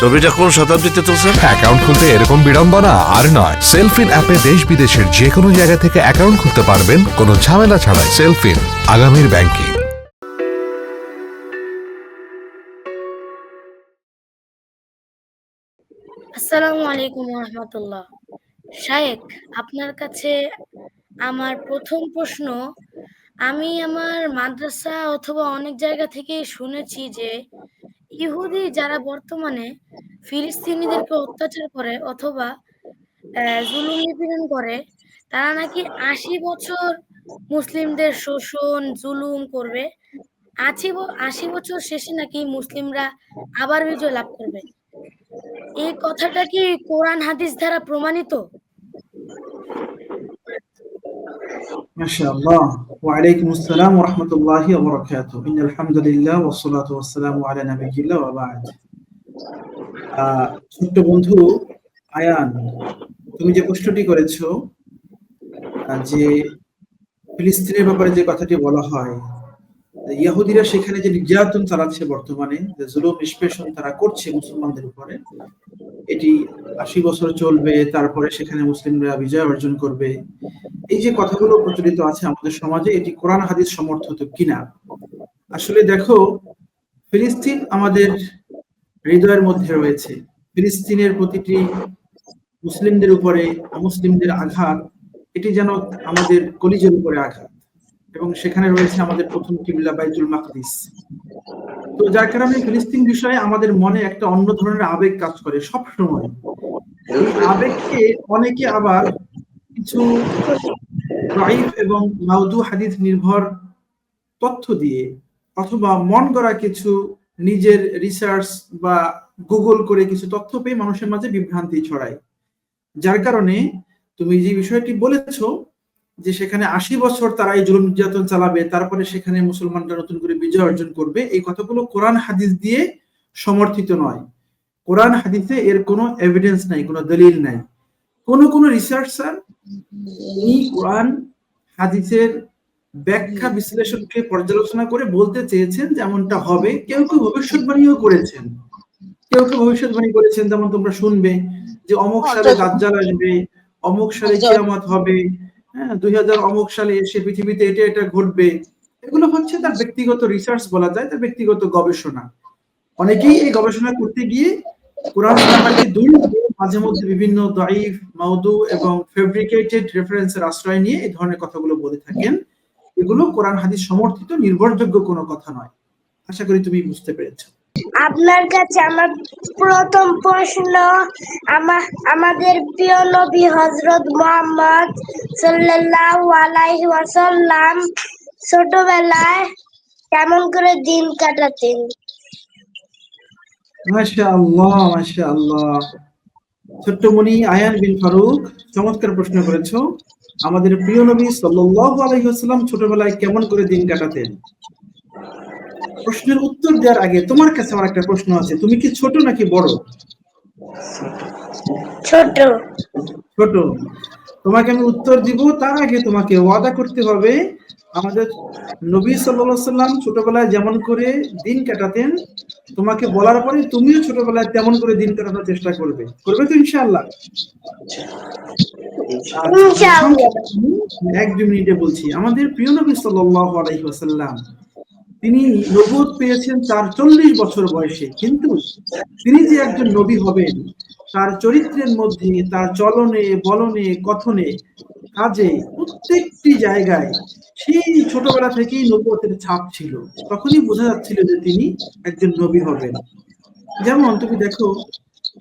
ছবিটা কোন শতাব্দীতে তুলছেন? অ্যাকাউন্ট খুলতে এরকম বিড়ম্বনা আর নয়। সেলফিন অ্যাপে দেশ বিদেশের যে কোনো জায়গা থেকে অ্যাকাউন্ট খুলতে পারবেন কোনো ঝামেলা ছাড়াই সেলফিন আগামীর ব্যাংকিং। আসসালামু আলাইকুম রহমতুল্লাহ। শায়েক আপনার কাছে আমার প্রথম প্রশ্ন আমি আমার মাদ্রাসা অথবা অনেক জায়গা থেকে শুনেছি যে ইহুদি যারা বর্তমানে ফিলিস্তিনিদেরকে অত্যাচার করে অথবা জুলুম নিপীড়ন করে, তারা নাকি আশি বছর মুসলিমদের শোষণ, জুলুম করবে। আশি আশি বছর শেষে নাকি মুসলিমরা আবার বিজয় লাভ করবে। এই কথাটা কি কোরআন হাদিস দ্বারা প্রমাণিত? ما ওয়ালাইকুম আসসালাম ওয়া রাহমাতুল্লাহি ওয়া বারাকাতুহু। ইন্নাল হামদুলিল্লাহ ওয়া সলাতু ওয়া সালামু আলা নাবিয়িল্লাহ ওয়া বা'দ। ছোট্ট বন্ধু আয়ান, তুমি যে প্রশ্নটি করেছ যে ফিলিস্তিনের ব্যাপারে যে কথাটি বলা হয় ইয়াহুদিরা সেখানে যে নির্যাতন চালাচ্ছে বর্তমানে, যে জুলুম নিষ্পেষণ তারা করছে মুসলমানদের উপরে এটি আশি বছর চলবে, তারপরে সেখানে মুসলিমরা বিজয় অর্জন করবে। এই যে কথাগুলো প্রচলিত আছে আমাদের সমাজে, এটি কোরআন হাদিস সমর্থিত কিনা? আসলে দেখো, ফিলিস্তিন আমাদের হৃদয়ের মধ্যে রয়েছে। ফিলিস্তিনের প্রতিটি মুসলিমদের উপরে মুসলিমদের আঘাত, এটি যেন আমাদের কলিজের উপরে আঘাত। এবং সেখানে রয়েছে আমাদের প্রথম কিবলা বাইতুল মাকদিস। তো যার কারণে ফিলিস্তিন বিষয়ে আমাদের মনে একটা অন্য ধরনের আবেগ কাজ করে সব সময় এই আবেগকে অনেকে আবার কিছু রাইফ এবং মাউদু হাদিস নির্ভর তথ্য দিয়ে অথবা মন গড়া কিছু নিজের রিসার্চ বা গুগল করে কিছু তথ্য পেয়ে মানুষের মাঝে বিভ্রান্তি ছড়ায়। যার কারণে তুমি যে বিষয়টি বলেছ যে সেখানে আশি বছর তারা এই জুলুম নির্যাতন চালাবে তারপরে সেখানে মুসলমানরা নতুন করে বিজয় অর্জন করবে এই কথাগুলো কোরআন হাদিস দিয়ে সমর্থিত নয়। কোরআন হাদিসে এর কোনো এভিডেন্স নাই কোনো দলিল নাই। কোন কোন রিসার্চার তিনি কোরআন হাদিসের ব্যাখ্যা বিশ্লেষণকে পর্যালোচনা করে বলতে চেয়েছেন যেমনটা হবে। কেউ কেউ ভবিষ্যৎবাণীও করেছেন। কেউ কেউ ভবিষ্যৎবাণী করেছেন যেমন তোমরা শুনবে যে অমুক সালে দাজ্জাল আসবে অমুক সালে কিয়ামত হবে হ্যাঁ দুই হাজার সালে এসে পৃথিবীতে এটা এটা ঘটবে। এগুলো হচ্ছে তার ব্যক্তিগত রিসার্চ বলা যায়, তার ব্যক্তিগত গবেষণা। অনেকেই এই গবেষণা করতে গিয়ে কোরআন দুই মাঝে মধ্যে বিভিন্ন দাইফ মাউদু এবং ফেব্রিকেটেড রেফারেন্সের আশ্রয় নিয়ে এই ধরনের কথাগুলো বলে থাকেন। এগুলো কোরআন হাদিস সমর্থিত, নির্ভরযোগ্য কোনো কথা নয়। আশা করি তুমি বুঝতে পেরেছ। আপনার কাছে আমার প্রথম প্রশ্ন, আমা- আমাদের প্রিয় নবী হজরত মোহাম্মদ সাল্লাল্লাহু আলাইহি ওয়াসাল্লাম ছোটবেলায় কেমন করে দিন কাটাতেন? মাশা আল্লাহ মাশা আল্লাহ ছোট্ট আয়ান বিন ফারুক, চমৎকার প্রশ্ন করেছ। আমাদের প্রিয় নবী সাল্লাল্লাহু আলাইহি ওয়াসাল্লাম ছোটবেলায় কেমন করে দিন কাটাতেন? প্রশ্নের উত্তর দেওয়ার আগে তোমার কাছে আমার একটা প্রশ্ন আছে। তুমি কি ছোট নাকি বড়? ছোট। ছোট। তোমাকে আমি উত্তর দিব তার আগে তোমাকে ওয়াদা করতে হবে আমাদের নবী সাল্লাল্লাহু সাল্লাম ছোটবেলায় যেমন করে দিন কাটাতেন তোমাকে বলার পরে তুমিও ছোটবেলায় তেমন করে দিন কাটানোর চেষ্টা করবে। করবে তো ইনশাআল্লাহ? ইনশাআল্লাহ। এক দুই মিনিটে বলছি আমাদের প্রিয় নবী সাল্লাল্লাহু আলাইহি ওয়াসাল্লাম তিনি নবুয়ত পেয়েছেন তার চল্লিশ বছর বয়সে, কিন্তু তিনি যে একজন নবী হবেন, তার চরিত্রের মধ্যে, তার চলনে, বলনে, কথনে, কাজে প্রত্যেকটি জায়গায় সেই ছোটবেলা থেকেই নবুয়তের ছাপ ছিল। তখনই বোঝা যাচ্ছিল যে তিনি একজন নবী হবেন। যেমন তুমি দেখো,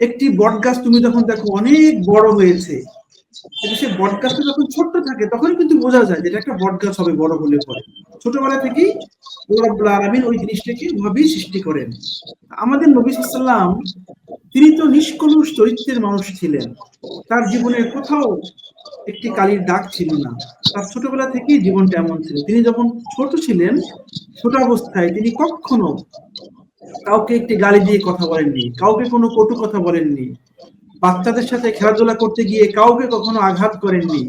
একটি বট গাছ তুমি যখন দেখো অনেক বড় হয়েছে কিন্তু বট গাছটা যখন ছোট্ট থাকে, তখন কিন্তু বোঝা যায় যে এটা একটা বট গাছ হবে বড় হলে পরে। ছোটবেলা থেকেই ওই জিনিসটাকে সৃষ্টি করেন। আমাদের নবী সাল্লাম, তিনি তো নিষ্কলুষ চরিত্রের মানুষ ছিলেন। তার জীবনের কোথাও একটি কালির দাগ ছিল না। তার ছোটবেলা থেকেই জীবনটা এমন ছিল। তিনি যখন ছোট ছিলেন, ছোট অবস্থায় তিনি কখনো কাউকে একটি গালি দিয়ে কথা বলেননি, কাউকে কোনো কটু কথা বলেননি। বাচ্চাদের সাথে খেলাধুলা করতে গিয়ে কাউকে কখনো আঘাত করেননি।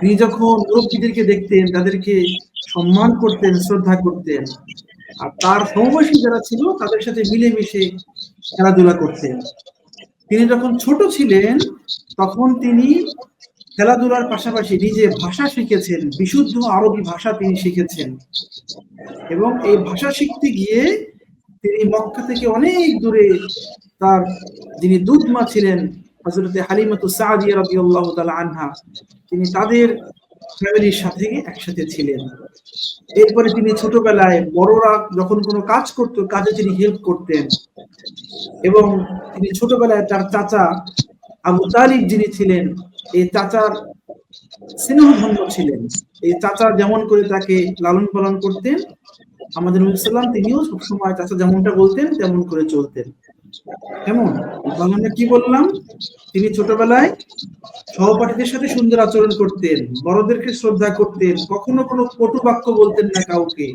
তিনি যখন মুরব্বীদেরকে দেখতেন, তাদেরকে সম্মান করতেন, শ্রদ্ধা করতেন। আর তার সমবয়সী যারা ছিল, তাদের সাথে মিলেমিশে খেলাধুলা করতেন। তিনি যখন ছোট ছিলেন, তখন তিনি খেলাধুলার পাশাপাশি নিজে ভাষা শিখেছেন, বিশুদ্ধ আরবি ভাষা তিনি শিখেছেন। এবং এই ভাষা শিখতে গিয়ে তিনি মক্কা থেকে অনেক দূরে তার যিনি দুধমা ছিলেন হজরতে হালিমাতু সাদিয়া তাআলা আনহা, তিনি তাদের ফ্যামিলির সাথে একসাথে ছিলেন। এরপরে তিনি ছোটবেলায় বড়রা যখন কোনো কাজ করতো, কাজে তিনি হেল্প করতেন। এবং তিনি ছোটবেলায় তার চাচা আবু তালিব যিনি ছিলেন, এই চাচার স্নেহধন্য ছিলেন। এই চাচা যেমন করে তাকে লালন পালন করতেন আমাদের মুসলাম তিনিও সবসময় চাচা যেমনটা বলতেন, তেমন করে চলতেন। কেমন? আমরা কি বললাম? তিনি ছোটবেলায় সহপাঠীদের সাথে সুন্দর আচরণ করতেন, বড়দেরকে শ্রদ্ধা করতেন, কখনো কোনো কটু বাক্য বলতেন না কাউকে,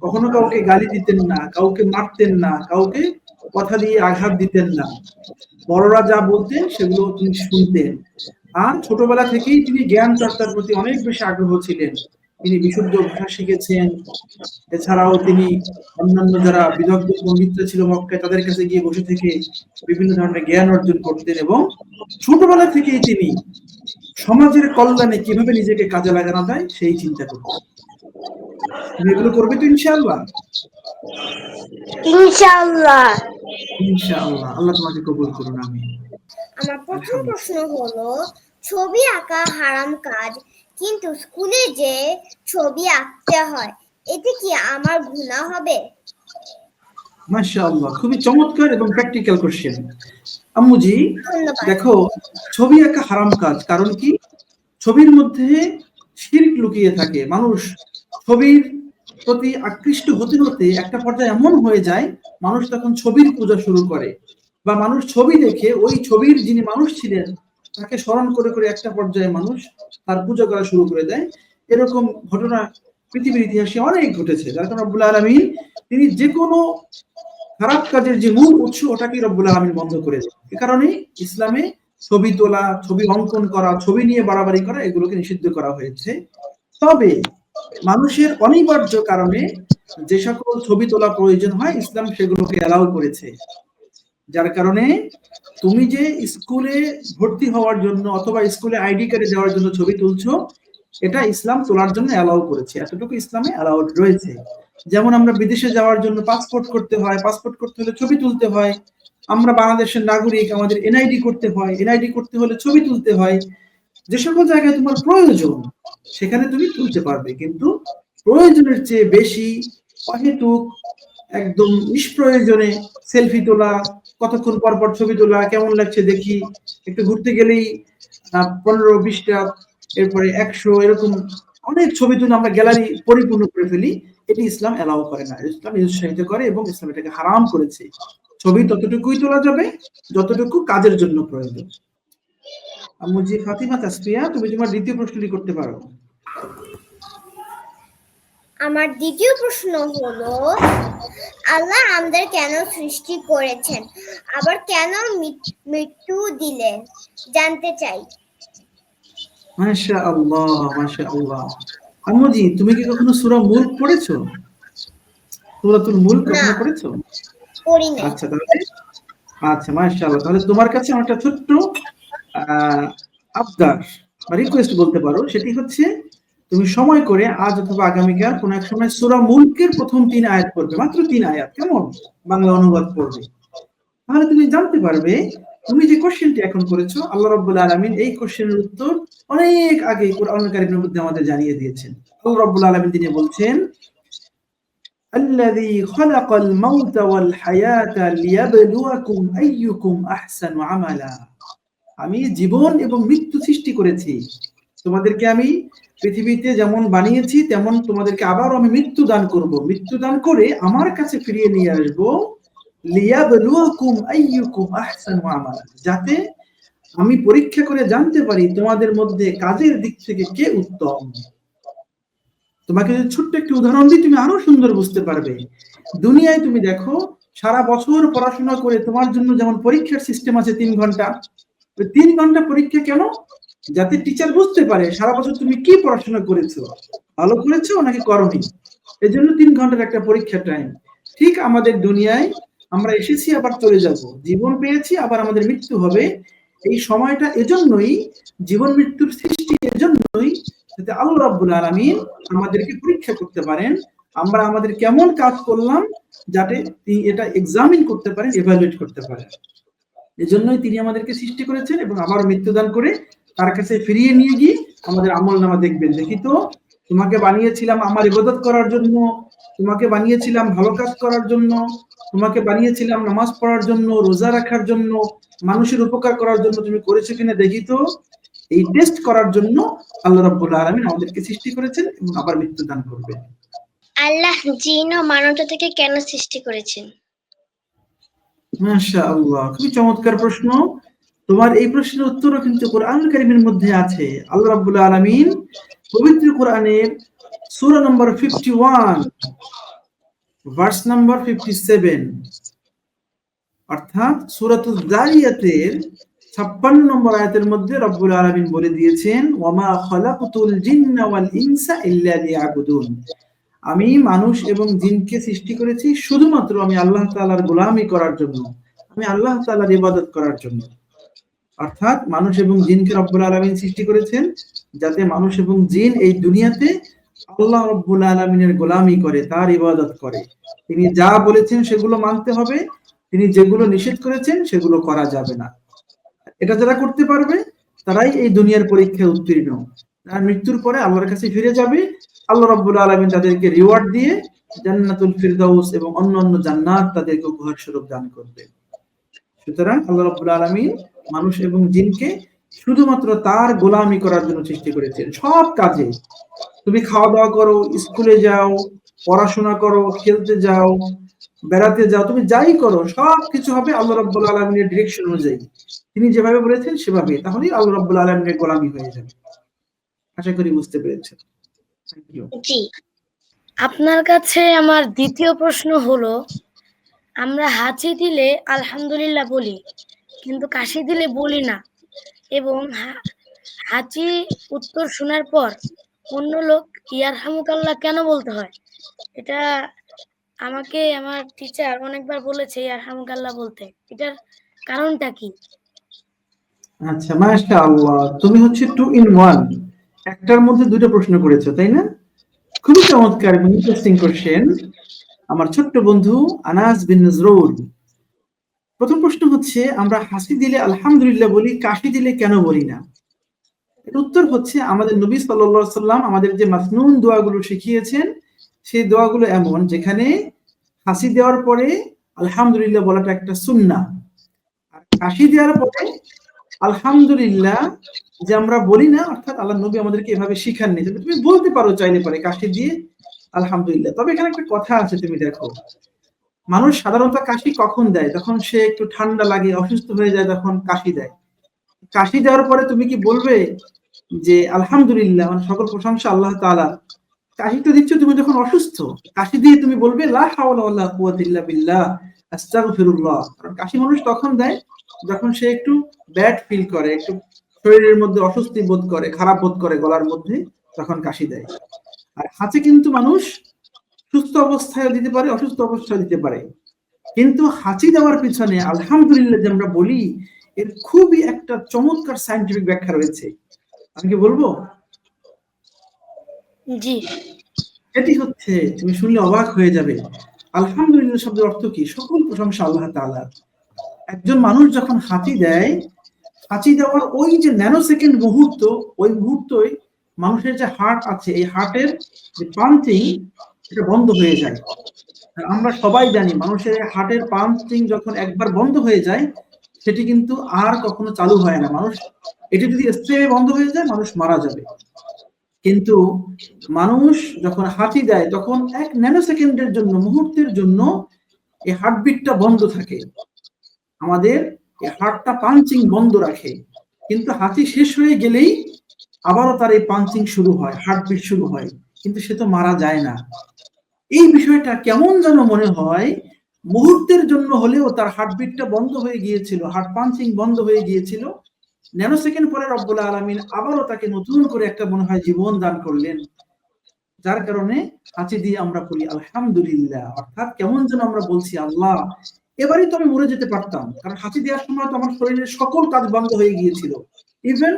কখনো কাউকে গালি দিতেন না, কাউকে মারতেন না, কাউকে কথা দিয়ে আঘাত দিতেন না। বড়রা যা বলতেন সেগুলো তিনি শুনতেন। আর ছোটবেলা থেকেই তিনি জ্ঞান চর্চার প্রতি অনেক বেশি আগ্রহ ছিলেন। তিনি বিশুদ্ধ ভাষা শিখেছেন। এছাড়াও তিনি অন্যান্য যারা বিদগ্ধ পণ্ডিতরা ছিল মক্কায় তাদের কাছে গিয়ে বসে থেকে বিভিন্ন ধরনের জ্ঞান অর্জন করতেন এবং ছোটবেলা থেকেই তিনি সমাজের কল্যাণে কীভাবে নিজেকে কাজে লাগানো যায় সেই চিন্তা করতেন। তুমি এগুলো করবে তো ইনশাআল্লাহ? ইনশাআল্লাহ। ইনশাআল্লাহ। আল্লাহ তোমাকে কবুল করুন আমি আমার প্রথম প্রশ্ন হলো ছবি আঁকা হারাম কাজ কিন্তু স্কুলে যে ছবি আঁকতে হয় এতে কি আমার গুনাহ হবে? মাশাআল্লাহ খুবই চমৎকার এবং প্র্যাকটিক্যাল কোশ্চেন আম্মুজি দেখো ছবি আঁকা হারাম কাজ কারণ কি? ছবির মধ্যে শিরক লুকিয়ে থাকে। মানুষ ছবির প্রতি আকৃষ্ট হতে হতে একটা পর্যায়ে এমন হয়ে যায় মানুষ তখন ছবির পূজা শুরু করে। বা মানুষ ছবি দেখে ওই ছবির যিনি মানুষ ছিলেন তাকে স্মরণ করে করে একটা পর্যায়ে মানুষ তার পূজা করা শুরু করে দেয়। এরকম ঘটনা পৃথিবীর ইতিহাসে অনেক ঘটেছে। যার কারণে রব্বুল আলমিন তিনি যে কোনো খারাপ কাজের যে মূল উৎস ওটাকেই রব্বুল আলমিন বন্ধ করে দেয় এ কারণে ইসলামে ছবি তোলা, ছবি অঙ্কন করা, ছবি নিয়ে বাড়াবাড়ি করা, এগুলোকে নিষিদ্ধ করা হয়েছে। তবে মানুষের অনিবার্য কারণে যে সকল ছবি তোলা প্রয়োজন হয়, ইসলাম সেগুলোকে অ্যালাউ করেছে। যার কারণে তুমি যে স্কুলে ভর্তি হওয়ার জন্য অথবা স্কুলে আইডি কার্ডে যাওয়ার জন্য ছবি তুলছো, এটা ইসলাম তোলার জন্য অ্যালাউ করেছে। এতটুকু ইসলামে অ্যালাউড রয়েছে। যেমন আমরা বিদেশে যাওয়ার জন্য পাসপোর্ট করতে হয়, পাসপোর্ট করতে হলে ছবি তুলতে হয়। আমরা বাংলাদেশের নাগরিক, আমাদের এনআইডি করতে হয়। এনআইডি করতে হলে ছবি তুলতে হয়। যে সকল জায়গায় তোমার প্রয়োজন, সেখানে তুমি তুলতে পারবে। কিন্তু প্রয়োজনের চেয়ে বেশি অহেতুক, একদম নিষ্প্রয়োজনে সেলফি তোলা কতক্ষণ পর পর ছবি তোলা কেমন লাগছে দেখি। একটু ঘুরতে গেলেই পনেরো, বিশটা, এরপরে একশো, এরকম অনেক ছবি তুলে আমরা গ্যালারি পরিপূর্ণ করে ফেলি। এটি ইসলাম এলাও করে না। ইসলাম নিরুৎসাহিত করে এবং ইসলাম এটাকে হারাম করেছে। ছবি ততটুকুই তোলা যাবে, যতটুকু কাজের জন্য প্রয়োজন। মুজি ফাতিমা তাসফিয়া, তুমি তোমার দ্বিতীয় প্রশ্নটি করতে পারো। আমার দ্বিতীয় প্রশ্ন হলো আল্লাহ আমাদের কেন সৃষ্টি করেছেন? আবার কেন মৃত্যু দিলেন? জানতে চাই। মাশা আল্লাহ আম্মুজি তুমি কি কখনো সূরা মুলক পড়েছো? সূরাতুল মুলক কখনো পড়েছো? করি না আচ্ছা তাহলে আচ্ছা মাশাআল্লাহ। তাহলে তোমার কাছে আমার একটা ছোট্ট আবদার বা রিকোয়েস্ট বলতে পারো। সেটি হচ্ছে তুমি সময় করে আজ অথবা আগামীকাল কোন এক সময় সূরা মুলকের প্রথম তিন আয়াত পড়বে মাত্র তিন আয়াত কেমন বাংলা অনুবাদ পড়বে তাহলে তুমি জানতে পারবে তুমি যে কোশ্চেনটি এখন করেছো আল্লাহ রাব্বুল আলামিন এই কোশ্চেনের উত্তর অনেক আগে কোরআন কারীমের মধ্যে আমাদের জানিয়ে দিয়েছেন আল্লাহ রাব্বুল আলামিন তিনি বলছেন الذي خلق الموت والحياة ليبلوكم أيكم أحسن عملا আমি জীবন এবং মৃত্যু সৃষ্টি করেছি তোমাদেরকে আমি পৃথিবীতে যেমন বানিয়েছি, তেমন তোমাদেরকে আবারও আমি মৃত্যু দান করব। মৃত্যু দান করে আমার কাছে ফিরিয়ে নিয়ে আসব। লিয়াবলুয়াকুম আইয়ুকুম আহসানু আমালা। যাতে আমি পরীক্ষা করে জানতে পারি তোমাদের মধ্যে কাজের দিক থেকে কে উত্তম। তোমাকে যদি ছোট্ট একটি উদাহরণ দিই, তুমি আরও সুন্দর বুঝতে পারবে। দুনিয়ায় তুমি দেখো, সারা বছর পড়াশোনা করে তোমার জন্য যেমন পরীক্ষার সিস্টেম আছে তিন ঘণ্টা। তিন ঘণ্টা পরীক্ষা কেন? যাতে টিচার বুঝতে পারে সারা বছর তুমি কি পড়াশোনা করেছ? ভালো করেছ নাকি করনি? এই জন্য তিন ঘণ্টার একটা পরীক্ষা টাইম ঠিক আমাদের দুনিয়ায় আমরা এসেছি, আবার চলে যাব। জীবন পেয়েছি, আবার আমাদের মৃত্যু হবে। এই সময়টা এজন্যই, জীবন মৃত্যুর সৃষ্টি এজন্যই যাতে আল্লাহ রাব্বুল আলামিন আমাদেরকে পরীক্ষা করতে পারেন। আমরা আমাদের কেমন কাজ করলাম যাতে তিনি এটা এক্সামিন করতে পারেন এভালুয়েট করতে পারেন। এজন্যই তিনি আমাদেরকে সৃষ্টি করেছেন এবং আবার মৃত্যুদান করে তার কাছে ফিরিয়ে নিয়ে গিয়ে আমাদের আমল নামা দেখবেন। দেখি তো তোমাকে বানিয়েছিলাম আমার ইবাদত করার জন্য তোমাকে বানিয়েছিলাম ভালো কাজ করার জন্য তোমাকে বানিয়েছিলাম নামাজ পড়ার জন্য রোজা রাখার জন্য মানুষের উপকার করার জন্য তুমি করেছ কিনা দেখি তো। এই টেস্ট করার জন্য আল্লাহ রাব্বুল আলামিন আমাদেরকে সৃষ্টি করেছেন এবং আবার মৃত্যু দান করবেন। আল্লাহ জিন ও মানবতা থেকে কেন সৃষ্টি করেছেন? মাশাআল্লাহ খুবই চমৎকার প্রশ্ন। তোমার এই প্রশ্নের উত্তরও কিন্তু কোরআন কারীমের মধ্যে আছে। আল্লাহ রাব্বুল আলামিন পবিত্র কোরআনের সূরা নম্বর 51 ভার্স নাম্বার 57 অর্থাৎ সূরাতুল জারিয়াতের 56 নম্বর আয়াতের মধ্যে রব্বুল আলামিন বলে দিয়েছেন, ওয়ামা খালাকুতুল জিন্না ইনসা ইল্লা লিয়াবুদুন। আমি মানুষ এবং জিনকে সৃষ্টি করেছি শুধুমাত্র আমি আল্লাহ তাআলার গোলামি করার জন্য, আমি আল্লাহ তাআলার ইবাদত করার জন্য। অর্থাৎ মানুষ এবং জিনকে রব্বুল আলামিন সৃষ্টি করেছেন, যাতে মানুষ এবং জিন এই দুনিয়াতে আল্লাহ রব্বুল আলামিনের গোলামি করে, তার ইবাদত করে। তিনি যা বলেছেন সেগুলো মানতে হবে, তিনি যেগুলো নিষেধ করেছেন সেগুলো করা যাবে না। এটা যারা করতে পারবে, তারাই এই দুনিয়ার পরীক্ষায় উত্তীর্ণ। তারা মৃত্যুর পরে আল্লাহর কাছে ফিরে যাবে, আল্লাহ রাব্বুল আলামিন তাদেরকে রিওয়ার্ড দিয়ে জান্নাতুল ফিরদাউস এবং অন্যান্য জান্নাত তাদেরকে উপহার স্বরূপ দান করবে। সুতরাং আল্লাহ রাব্বুল আলামিন মানুষ এবং জিনকে শুধুমাত্র তার গোলামি করার জন্য সৃষ্টি করেছেন। সব কাজে তুমি খাওয়া দাওয়া করো, স্কুলে যাও, পড়াশোনা করো, খেলতে যাও, বেড়াতে যাও, তুমি যাই করো, সব কিছু হবে আল্লাহ রাব্বুল আলামিনের ডিরেকশন অনুযায়ী। তিনি যেভাবে বলেছেন সেভাবে তাহলেই আল্লাহ রাব্বুল আলামিনের গোলামি হয়ে যাবে। আশা করি বুঝতে পেরেছেন। আপনার কাছে আমার দ্বিতীয় প্রশ্ন হলো, আমরা হাঁচি দিলে আলহামদুলিল্লাহ বলি কিন্তু কাশি দিলে বলি না। এবং হাঁচি উত্তর শোনার পর অন্য লোক ইয়ারহামুকাল্লাহ কেন বলতে হয়? এটা আমাকে, আমার টিচার অনেকবার বলেছে ইয়ারহামুকাল্লাহ বলতে। এটার কারণটা কি? আচ্ছা মাশাআল্লাহ। তুমি হচ্ছে টু ইন ওয়ান একটার মধ্যে দুটো প্রশ্ন করেছ, তাই না? খুবই চমৎকার ইন্টারেস্টিং কোশ্চেন আমার ছোট্ট বন্ধু আনাস বিন নজরুল। প্রথম প্রশ্ন হচ্ছে, আমরা হাসি দিলে আলহামদুলিল্লাহ বলি, কাশি দিলে কেন বলি না? উত্তর হচ্ছে, আমাদের নবী সাল্লাল্লাহু সাল্লাম আমাদের যে মাসনুন দোয়াগুলো শিখিয়েছেন, সেই দোয়াগুলো এমন, যেখানে হাসি দেওয়ার পরে আলহামদুলিল্লাহ বলাটা একটা সুন্না আর কাশি দেওয়ার পরে আলহামদুলিল্লাহ যে আমরা বলি না, অর্থাৎ আল্লাহ নবী আমাদেরকে এভাবে তবে তুমি বলতে পারো চাইলে পারে কাশি দিয়ে আলহামদুলিল্লাহ। তবে এখানে একটা কথা আছে, তুমি দেখো। মানুষ সাধারণত কাশি কখন দেয়? যখন সে একটু ঠান্ডা লাগে, অসুস্থ হয়ে যায়, তখন কাশি দেয়। কাশি দেওয়ার পরে তুমি কি বলবে যে, আলহামদুলিল্লাহ মানে সকল প্রশংসা আল্লাহ তাআলা কাশি তো দিচ্ছ, তুমি যখন অসুস্থ, কাশি দিয়ে তুমি বলবে কারণ কাশি মানুষ তখন দেয় যখন সে একটু ব্যাড ফিল করে, একটু শরীরের মধ্যে অস্বস্তি বোধ করে, খারাপ বোধ করে গলার মধ্যে, তখন কাশি দেয়। আর হাঁচি কিন্তু মানুষ সুস্থ অবস্থায় দিতে পারে অসুস্থ অবস্থায় দিতে পারে। কিন্তু হাঁচি দেওয়ার পিছনে আলহামদুলিল্লাহ যে আমরা বলি এর খুবই একটা চমৎকার সাইন্টিফিক ব্যাখ্যা রয়েছে। আমি কি বলব? জি। এটি হচ্ছে তুমি শুনলে অবাক হয়ে যাবে আলহামদুলিল্লাহ শব্দের অর্থ কি? সকল প্রশংসা আল্লাহ তাআলার। একজন মানুষ যখন হাঁচি দেয় হাঁচি দেওয়ার ওই যে ন্যানো সেকেন্ড মুহূর্ত ওই মুহূর্তই মানুষের যে হার্ট আছে এই হার্টের যে পাম্পিং এটা বন্ধ হয়ে যায়। আমরা সবাই জানি, মানুষের হার্টের পাম্পিং যখন একবার বন্ধ হয়ে যায়, সেটি কিন্তু আর কখনো চালু হয় না। মানুষ, এটি যদি স্ট্রেমে বন্ধ হয়ে যায়, মানুষ মারা যাবে। কিন্তু মানুষ যখন হাঁচি দেয়, তখন এক ন্যানো সেকেন্ডের জন্য, মুহূর্তের জন্য এই হার্টবিটটা বন্ধ থাকে। আমাদের এই হার্টটা পাঞ্চিং বন্ধ রাখে। কিন্তু হাঁচি শেষ হয়ে গেলেই আবারও তার এই পাঞ্চিং শুরু হয়, হার্টবিট শুরু হয়। কিন্তু সে তো মারা যায় না। এই বিষয়টা কেমন যেন মনে হয়, মুহূর্তের জন্য হলেও তার হার্টবিটটা বন্ধ হয়ে গিয়েছিল হার্ট পাঞ্চিং বন্ধ হয়ে গিয়েছিল। ন্যানো সেকেন্ড পরে রব্বুল আলমিন আবারও তাকে নতুন করে একটা মনে হয় জীবন দান করলেন। যার কারণে হাঁচি দিয়ে আমরা বলি আলহামদুলিল্লাহ। অর্থাৎ কেমন যেন আমরা বলছি, আল্লাহ, এবারই তো আমি মরে যেতে পারতাম। কারণ হাঁচি দেওয়ার সময় তো আমার শরীরের সকল কাজ বন্ধ হয়ে গিয়েছিল। Even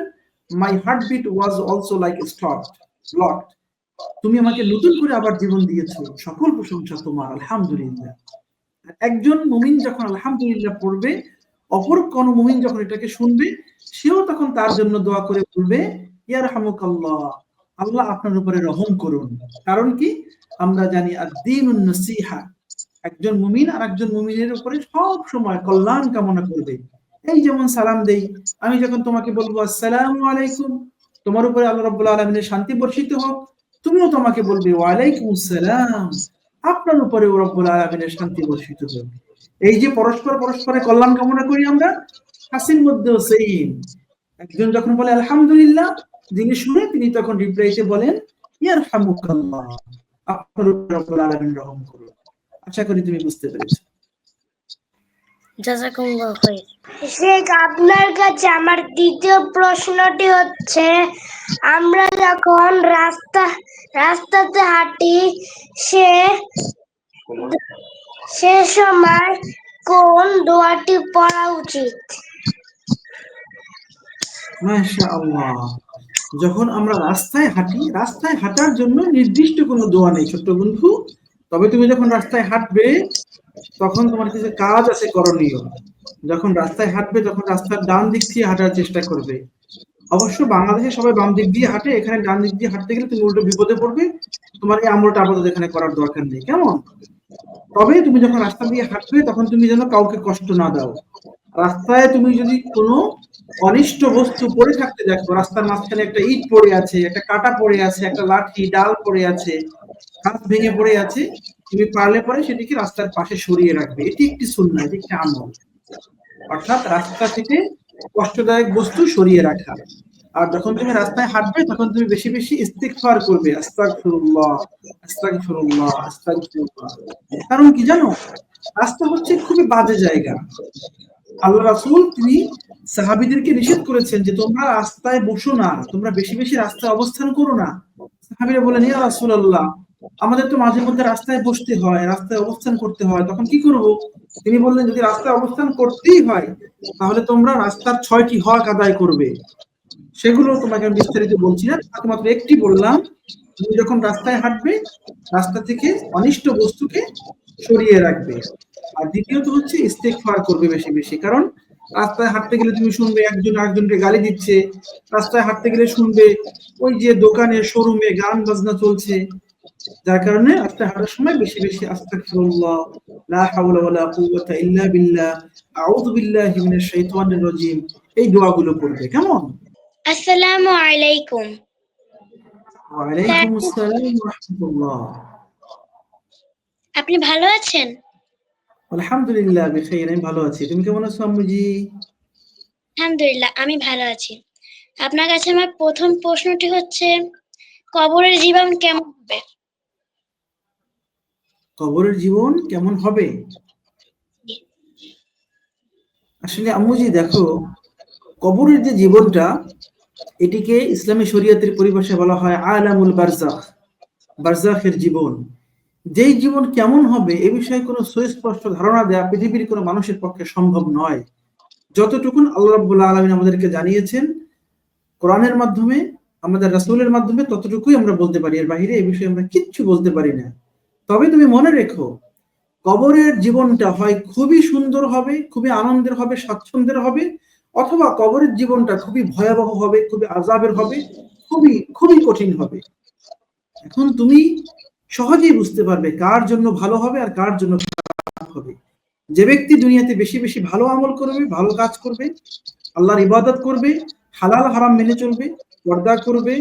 my heart beat was also like stop block তুমি আমাকে নতুন করে আবার জীবন দিয়েছ। সকল প্রশংসা তোমার, আলহামদুলিল্লাহ। একজন মুমিন যখন আলহামদুলিল্লাহ পড়বে, অপর কোন মুমিন যখন এটাকে শুনবে, সেও তখন তার জন্য দোয়া করে বলবে ইয়ার হামুকাল্লাহ আল্লাহ আপনার উপরে রহম করুন। কারণ কি? আমরা জানি আদিন নসিহা, একজন মুমিন আর একজন মুমিনের উপরে সব সময় কল্যাণ কামনা করবে। এই যেমন সালাম দেই, আমি যখন তোমাকে বলব, আসসালামু আলাইকুম, তোমার উপরে আল্লাহ রাব্বুল আলামিনের শান্তি বর্ষিত হোক তুমিও তোমাকে বলবে, ওয়ালাইকুম আসসালাম আপনার উপরে রব্বুল আলামিনের শান্তি বর্ষিত হোক। এই যে পরস্পর পরস্পরের কল্যাণ কামনা করি আমরা, হাসির মধ্যেও সেইম একজন যখন বলে, আলহামদুলিল্লাহ, যিনি শুনে তিনি তখন রিপ্লাইতে বলেন ইয়ার হামুকাল্লাহ আপনার উপরে রব্বুল আলামিন রহম করুন আশা করি তুমি বুঝতে পেরেছ। জাজাকুমুল্লাহ খাইর শেখ, আপনার কাছে আমার দ্বিতীয় প্রশ্নটি হচ্ছে, আমরা যখন রাস্তা, রাস্তাতে হাঁটি, সে সে সময় কোন দোয়াটি পড়া উচিত? মাশাআল্লাহ। যখন আমরা রাস্তায় হাঁটি, রাস্তায় হাঁটার জন্য নির্দিষ্ট কোনো দোয়া নেই, ছোট্ট বন্ধু। তবে তুমি যখন রাস্তায় হাঁটবে তখন তোমার কিছু কাজ আছে করণীয়। যখন রাস্তায় হাঁটবে, তখন রাস্তার ডান দিক দিয়ে হাঁটার চেষ্টা করবে। অবশ্য বাংলাদেশে সবাই বাম দিক দিয়ে হাঁটে, এখানে ডান দিক দিয়ে হাঁটতে গেলে তুমি উল্টো বিপদে পড়বে। তোমার এই আমলটা আপাতত এখানে করার দরকার নেই। কেমন? তবে তুমি যখন রাস্তা দিয়ে হাঁটবে, তখন তুমি যেন কাউকে কষ্ট না দাও। রাস্তায় তুমি যদি কোনো অনিষ্ট বস্তু পড়ে থাকতে দেখো, রাস্তার মাঝখানে একটা ইট পড়ে আছে, একটা কাটা পড়ে আছে, একটা লাঠি, ডাল পড়ে আছে হাত ভেঙে পড়ে আছে তুমি পারলে পরে সেটিকে রাস্তার পাশে সরিয়ে রাখবে। এটি একটি সুন্নাহ, এটি একটি আমল। অর্থাৎ রাস্তা থেকে কষ্টদায়ক বস্তু সরিয়ে রাখা। আর যখন তুমি রাস্তায় হাঁটবে, তখন তুমি বেশি বেশি ইস্তিগফার করবে। কারণ কি জানো? রাস্তা হচ্ছে খুবই বাজে জায়গা। আল্লাহ রাসূল, তিনি সাহাবীদেরকে নিষেধ করেছেন যে তোমরা রাস্তায় বসো না, তোমরা বেশি বেশি রাস্তায় অবস্থান করো না। সাহাবীরা বলেন, ইয়া রাসূলুল্লাহ আমাদের তো মাঝে মধ্যে রাস্তায় বসতে হয়, রাস্তায় অবস্থান করতে হয়। তখন কি করব? তিনি বললেন, যদি রাস্তায় অবস্থান করতেই হয়, তাহলে তোমরা রাস্তার ছয়টি হক আদায় করবে। সেগুলো তোমাকে আমি বিস্তারিত বলছি না। মাত্র একটি বললাম, তুমি যখন রাস্তায় হাঁটবে, রাস্তা থেকে অনিষ্ট বস্তুকে সরিয়ে রাখবে। আর দ্বিতীয়ত হচ্ছে ইস্তেগফার করবে বেশি বেশি। কারণ রাস্তায় হাঁটতে গেলে তুমি শুনবে, একজন আরেকজনকে গালি দিচ্ছে। রাস্তায় হাঁটতে গেলে শুনবে, ওই যে দোকানে শোরুমে গান বাজনা চলছে। যার কারণে রাস্তায় হাঁটার সময় বেশি বেশি আস্তাগফিরুল্লাহ লা হাওলা ওয়ালা কুওয়াতা ইল্লা বিল্লাহ আউযু বিল্লাহি মিনাশ শাইতানির রাজিম এই দোয়াগুলো করবে কেমন? আসসালামু আলাইকুম। ওয়ালাইকুম আসসালাম ওয়া রাহমাতুল্লাহ। আপনি ভালো আছেন? আলহামদুলিল্লাহ বিখাইর আমি ভালো আছি। তুমি কেমন আছো আম্মুজি? আলহামদুলিল্লাহ আমি ভালো আছি। আপনার কাছে আমার প্রথম প্রশ্নটি হচ্ছে কবরের জীবন কেমন হবে? কবরের জীবন কেমন হবে? আসলে আম্মুজি, দেখো, কবরের যে জীবনটা, এটিকে ইসলামী শরীয়তের পরিভাষায় বলা হয় আলামুল বারজাখ বারজাখের জীবন। যেই জীবন কেমন হবে, এ বিষয়ে কোনো সুস্পষ্ট ধারণা দেওয়া পৃথিবীর কোনো মানুষের পক্ষে সম্ভব নয়। যতটুকুন আল্লাহ রাব্বুল আলামিন আমাদেরকে জানিয়েছেন, কোরআনের মাধ্যমে আমাদের রাসূলের মাধ্যমে ততটুকুই আমরা বলতে পারি। এর বাহিরে এই বিষয়ে আমরা কিচ্ছু বলতে পারি না। তবে তুমি মনে রেখো, কবরের জীবনটা হয় খুবই সুন্দর হবে, খুবই আনন্দের হবে, স্বাচ্ছন্দ্যের হবে, অথবা কবরের জীবনটা খুবই ভয়াবহ হবে, খুবই আজাবের হবে, খুবই খুবই কঠিন হবে। এখন তুমি সহজেই বুঝতে পারবে কার জন্য ভালো হবে আর কার জন্য খারাপ হবে। যে ব্যক্তি দুনিয়াতে বেশি বেশি ভালো আমল করবে, ভালো কাজ করবে, আল্লাহর ইবাদত করবে, হালাল হারাম মেনে চলবে পর্দা করবে,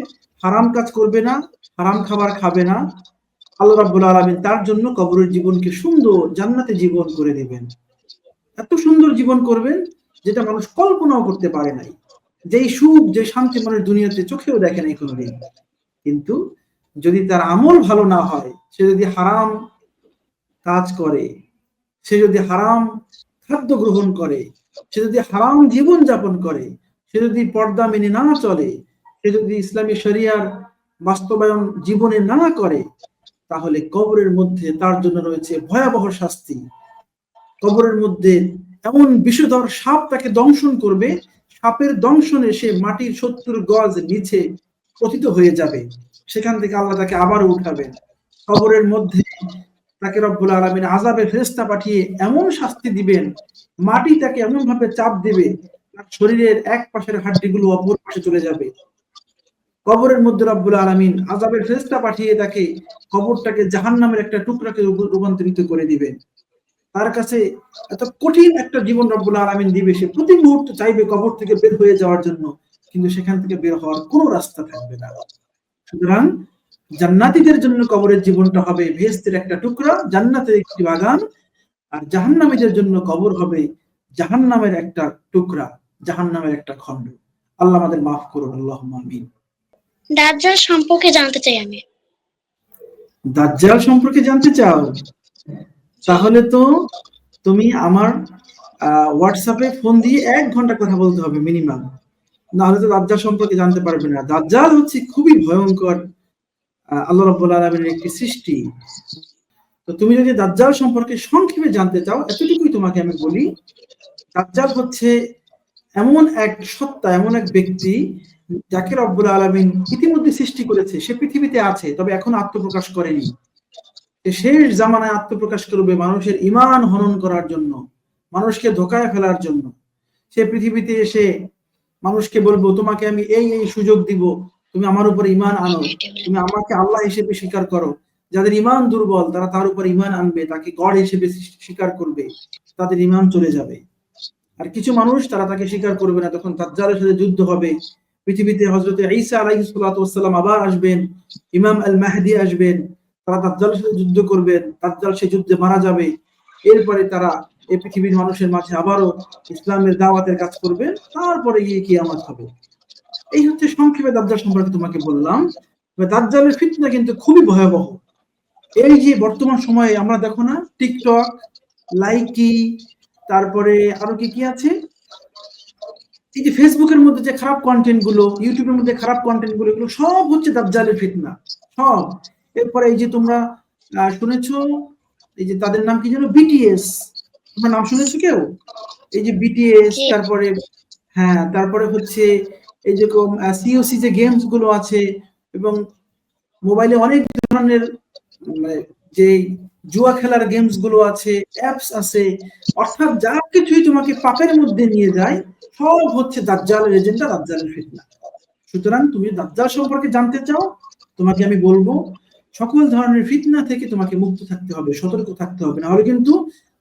হারাম কাজ করবে না, হারাম খাবার খাবে না। আল্লাহ রাব্বুল আলামিন তার জন্য কবরের জীবনকে সুন্দর জান্নাতে জীবন করে দিবেন। এত সুন্দর জীবন করবেন যেটা মানুষ কল্পনাও করতে পারে নাই। যেই সুখ যে শান্তি মানুষ দুনিয়াতে চোখেও দেখে নাই কোনোদিন। কিন্তু যদি তার আমল ভালো না হয়, সে যদি হারাম কাজ করে, সে যদি হারাম খাদ্য গ্রহণ করে, সে যদি হারাম জীবন যাপন করে, সে যদি পর্দা মেনে না চলে সে যদি ইসলামী শরিয়ার বাস্তবায়ন জীবনে না করে, তাহলে কবরের মধ্যে তার জন্য রয়েছে ভয়াবহ শাস্তি। কবরের মধ্যে এমন বিষধর সাপ তাকে দংশন করবে, সাপের দংশনে সে মাটির সত্তর গজ নিচে পতিত হয়ে যাবে। সেখান থেকে আল্লাহ তাকে আবার উঠাবেন। কবরের মধ্যে তাকে রব্বুল আলমিন আজাবে ফেরেস্তা পাঠিয়ে এমন শাস্তি দিবেন, মাটি তাকে এমন ভাবে চাপ দেবে, তার শরীরের এক পাশের হাড্ডিগুলো অপর পাশে চলে যাবে। কবরের মধ্যে রব্বুল আলমিন আজাবের ফেরেস্তা পাঠিয়ে তাকে কবরটাকে জাহান নামের একটা টুকরাকে রূপান্তরিত করে দিবেন। তার কাছে এত কঠিন একটা জীবন রব্বুল আলমিন দিবে, সে প্রতি মুহূর্তে চাইবে কবর থেকে বের হয়ে যাওয়ার জন্য, কিন্তু সেখান থেকে বের হওয়ার কোনো রাস্তা থাকবে না। সুতরাং জান্নাতীদের জন্য কবরের জীবনটা হবে ভেস্তের একটা টুকরা, জান্নাতের একটি বাগান, আর জাহান্নামীদের জন্য কবর হবে জাহান্নামের একটা টুকরা, জাহান্নামের একটা খণ্ড। আল্লাহ আমাদের মাফ করুন আল্লাহ আমিন। দাজ্জাল সম্পর্কে জানতে চাই আমি। দাজ্জাল সম্পর্কে জানতে চাও? তাহলে তো তুমি আমার হোয়াটসঅ্যাপে ফোন দিয়ে এক ঘণ্টা কথা বলতে হবে মিনিমাম না হলে তো দাজ্জাল সম্পর্কে জানতে পারবে না। দাজ্জাল হচ্ছে খুবই ভয়ঙ্কর আল্লাহ রাব্বুল আলামিনের একটি সৃষ্টি। তো তুমি যদি দাজ্জাল সম্পর্কে সংক্ষেপে জানতে চাও, এতটুকুই তোমাকে আমি বলি, দাজ্জাল হচ্ছে এমন এক সত্তা, এমন এক ব্যক্তি যাকে রব্বুল আলামিন ইতিমধ্যে সৃষ্টি করেছে, সে পৃথিবীতে আছে, তবে এখন আত্মপ্রকাশ করেনি। শেষ জামানায় আত্মপ্রকাশ করবে মানুষের ইমান হনন করার জন্য, মানুষকে ধোকায় ফেলার জন্য। সে পৃথিবীতে এসে মানুষকে বলব, তোমাকে আমি এই এই সুযোগ দিব, তুমি আমার উপর ইমান আনো, তুমি আমাকে আল্লাহ হিসেবে স্বীকার করো। যাদের ইমান দুর্বল, তারা তার উপর ইমান আনবে, তাকে গড় হিসেবে স্বীকার করবে, তাদের ইমান চলে যাবে। আর কিছু মানুষ, তারা তাকে স্বীকার করবে না, তখন দাজ্জালের সাথে যুদ্ধ হবে পৃথিবীতে হজরত ঈসা সালাতু আবার আসবেন, ইমাম আল মাহদি আসবেন, তারা দাজ্জালের সাথে যুদ্ধ করবেন, দাজ্জাল সে যুদ্ধে মারা যাবে। এরপরে তারা এই পৃথিবীর মানুষের মাঝে আবারও ইসলামের দাওয়াতের কাজ করবেন তারপরে গিয়ে কি আমার হবে। এই হচ্ছে সংক্ষেপে দাজ্জাল সম্পর্কে তোমাকে বললাম। দাজ্জালের ফিতনা কিন্তু খুবই ভয়াবহ। এই যে বর্তমান সময়ে আমরা দেখো না, টিকটক, লাইকি, তারপরে আরও কি কি আছে? এই যে ফেসবুকের মধ্যে যে খারাপ কন্টেন্টগুলো ইউটিউবের মধ্যে খারাপ কন্টেন্টগুলো এগুলো সব হচ্ছে দাজ্জালের ফিতনা সব। এরপরে এই যে তোমরা শুনেছো এই যে তাদের নাম কি যেন? বিটিএস তোমার নাম শুনেছো কেউ? এই যে বিটিএস তারপরে হ্যাঁ তারপরে হচ্ছে এই যেরকম সিওসি যে গেমসগুলো আছে এবং মোবাইলে অনেক ধরনের মানে যে জুয়া খেলার গেমসগুলো আছে অ্যাপস আছে অর্থাৎ যা কিছুই তোমাকে পাপের মধ্যে নিয়ে যায় সব হচ্ছে দাজ্জালের এজেন্ডা দাজ্জালের ফিতনা সুতরাং তুমি দাজ্জাল সম্পর্কে জানতে চাও, তোমাকে আমি বলব, সকল ধরনের ফিতনা থেকে তোমাকে মুক্ত থাকতে হবে, সতর্ক থাকতে হবে। না হলে কিন্তু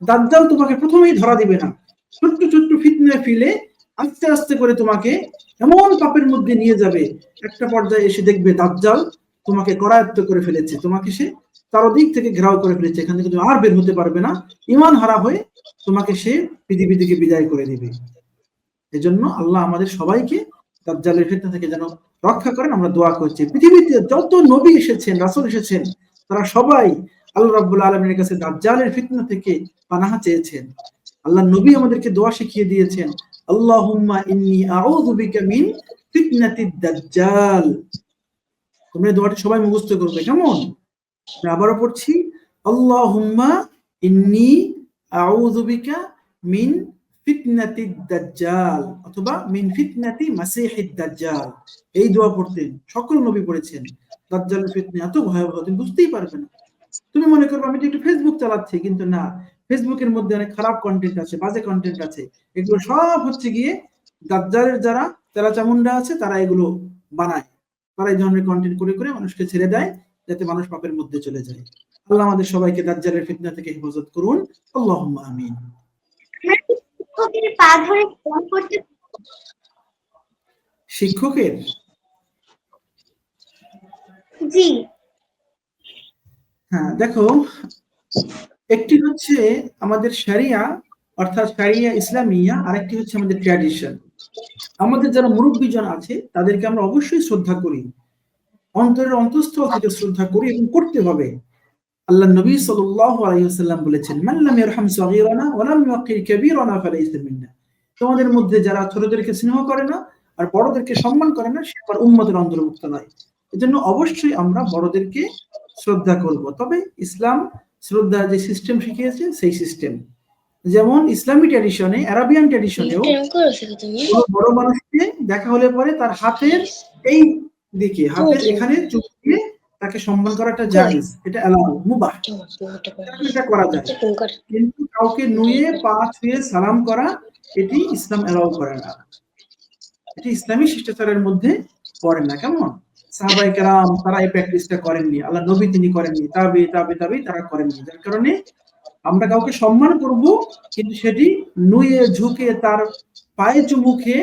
দাজ্জাল তোমাকে প্রথমেই ধরা দিবে না। ছোট্ট ছোট্ট ফিতনায় ফিলে আস্তে আস্তে করে তোমাকে এমন পাপের মধ্যে নিয়ে যাবে। একটা পর্যায়ে এসে দেখবে দাজ্জাল তোমাকে করায়ত্ত করে ফেলেছে। তোমাকে সে চারদিক থেকে ঘেরাও করে ফেলেছে। এখান থেকে তুমি আর বের হতে পারবে না। ইমান হারা হয়ে তোমাকে সে পৃথিবী থেকে বিদায় করে দিবে। এজন্য আল্লাহ আমাদের সবাইকে দাজ্জালের ফিতনা থেকে যেন রক্ষা করেন। আমরা দোয়া করছি। পৃথিবীতে যত নবী এসেছেন, রাসূল এসেছেন, তারা সবাই আল্লাহ রাব্বুল আলামিনের কাছে দাজ্জালের ফিতনা থেকে পানাহা চেয়েছেন। আল্লাহ নবী আমাদেরকে দোয়া শিখিয়ে দিয়েছেন, আল্লাহুম্মা ইন্নী আউযু বিকা মিন ফিতনাতিদ দাজ্জাল। তোমরা এই দোয়াটি সবাই মুখস্থ করবে। কেমন? আবারও পড়ছি, আল্লাহুম্মা ইন্নী আউযু বিকা মিন ফিতনাতিদ দাজ্জাল অথবা মিন ফিতনাতি দাজ্জাল। এই দোয়া পড়তেন। সকল নবী পড়েছেন। দাজ্জালের ফিতনা এত ভয়াবহ, তুমি বুঝতেই পারবে না। তুমি মনে করবে, আমি একটু ফেসবুক চালাচ্ছি। কিন্তু না ফেসবুকের মধ্যে অনেক খারাপ কন্টেন্ট আছে, বাজে কন্টেন্ট আছে। এগুলো সব হচ্ছে গিয়ে দাজ্জালের যারা তেলা চামুন্ডা আছে, তারা এগুলো বানায়। তারা এই ধরনের কন্টেন্ট করে করে মানুষকে ছেড়ে দেয়, যাতে মানুষ পাপের মধ্যে চলে যায়। আল্লাহ আমাদের সবাইকে দাজ্জালের ফিতনা থেকে হেফাজত করুন। আল্লাহ আমিন। শিক্ষকের পা ধরে ফোন করতে শিক্ষকের? জি। হ্যাঁ দেখো একটি হচ্ছে আমাদের শারিয়া অর্থাৎ শারিয়া ইসলামিয়া আরেকটি হচ্ছে আমাদের ট্র্যাডিশন আমাদের যারা মুরব্বীজন আছে তাদেরকে আমরা অবশ্যই শ্রদ্ধা করি। অন্তরের অন্তঃস্থল থেকে শ্রদ্ধা করি এবং করতে হবে। আল্লাহ নবী সাল্লাল্লাহু আলাইহি ওয়াসাল্লাম বলেছেন মান লাম ইয়ারহাম সাগীরানা ওয়া লাম ইউকির কাবীরানা ফালাইসা মিন্না। তোমাদের মধ্যে যারা ছোটদেরকে স্নেহ করে না আর বড়দেরকে সম্মান করে না সে আমার উম্মতের অন্তর্ভুক্ত নয়। এজন্য অবশ্যই আমরা বড়দেরকে শ্রদ্ধা করব। তবে ইসলাম শ্রদ্ধার যে সিস্টেম শিখিয়েছে সেই সিস্টেম যেমন ইসলামী ট্র্যাডিশনে আরাবিয়ান ট্র্যাডিশনেও বড় মানুষকে দেখা হলে পরে তার হাতের এই দিকে হাতের এখানে চুপ দিয়ে তাকে সম্মান করাটা জায়েজ এটা এলাও মুবাহ। এটা করা যায়। কিন্তু কাউকে নুয়ে পা ছুঁয়ে সালাম করা এটি ইসলাম এলাও করে না। এটি ইসলামী শিষ্টাচারের মধ্যে পড়ে না কেমন? সাহাবাই কেরাম তারা এই প্র্যাকটিসটা করেননি আল্লাহ নবী তিনি করেননি তাবে তাবে তাবে তারা করেননি। যার কারণে আমরা কাউকে সম্মান করব কিন্তু সেটি নুয়ে ঝুঁকে তার পায়ে চুমুখে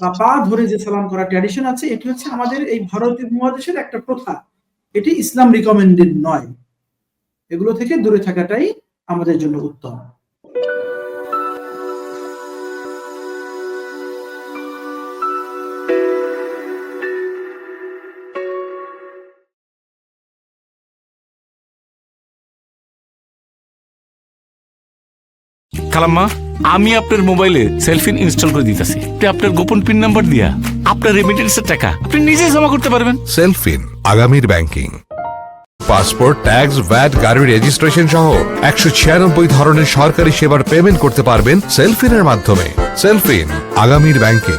বা পা ধরে যে সালাম করা ট্র্যাডিশন আছে এটি হচ্ছে আমাদের এই ভারতীয় উপমহাদেশের একটা প্রথা। এটি ইসলাম রিকমেন্ডেড নয়। এগুলো থেকে দূরে থাকাটাই আমাদের জন্য উত্তম। খালাম্মা, আমি আপনার মোবাইলে সেলফিন ইনস্টল করে দিতেছি। আপনার গোপন পিন নাম্বার দিয়া আপনার রেমিটেন্সের টাকা আপনি নিজে জমা করতে পারবেন। সেলফিন, আগামীর ব্যাংকিং। পাসপোর্ট, ট্যাক্স, ভ্যাট, গাড়ি রেজিস্ট্রেশন সহ একশো ছিয়ানব্বই ধরনের সরকারি সেবার পেমেন্ট করতে পারবেন সেলফিনের মাধ্যমে। সেলফিন, আগামীর ব্যাংকিং।